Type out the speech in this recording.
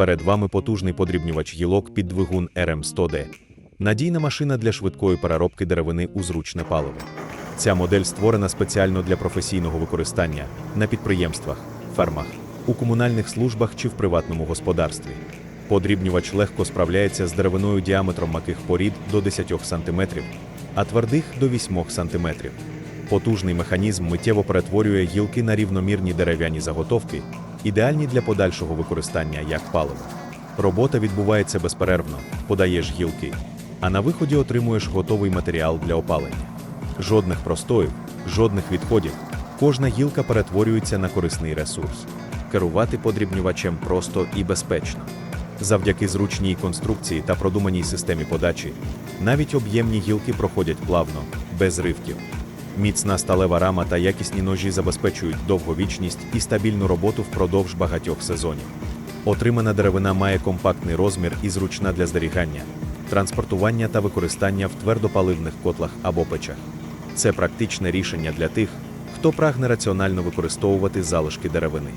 Перед вами потужний подрібнювач гілок під двигун РМ100D. Надійна машина для швидкої переробки деревини у зручне паливо. Ця модель створена спеціально для професійного використання на підприємствах, фермах, у комунальних службах чи в приватному господарстві. Подрібнювач легко справляється з деревиною діаметром маких порід до 10 см, а твердих до 8 см. Потужний механізм миттєво перетворює гілки на рівномірні дерев'яні заготовки, ідеальні для подальшого використання як паливо. Робота відбувається безперервно, подаєш гілки, а на виході отримуєш готовий матеріал для опалення. Жодних простоїв, жодних відходів. Кожна гілка перетворюється на корисний ресурс. Керувати подрібнювачем просто і безпечно. Завдяки зручній конструкції та продуманій системі подачі, навіть об'ємні гілки проходять плавно, без ривків. Міцна сталева рама та якісні ножі забезпечують довговічність і стабільну роботу впродовж багатьох сезонів. Отримана деревина має компактний розмір і зручна для зберігання, транспортування та використання в твердопаливних котлах або печах. Це практичне рішення для тих, хто прагне раціонально використовувати залишки деревини.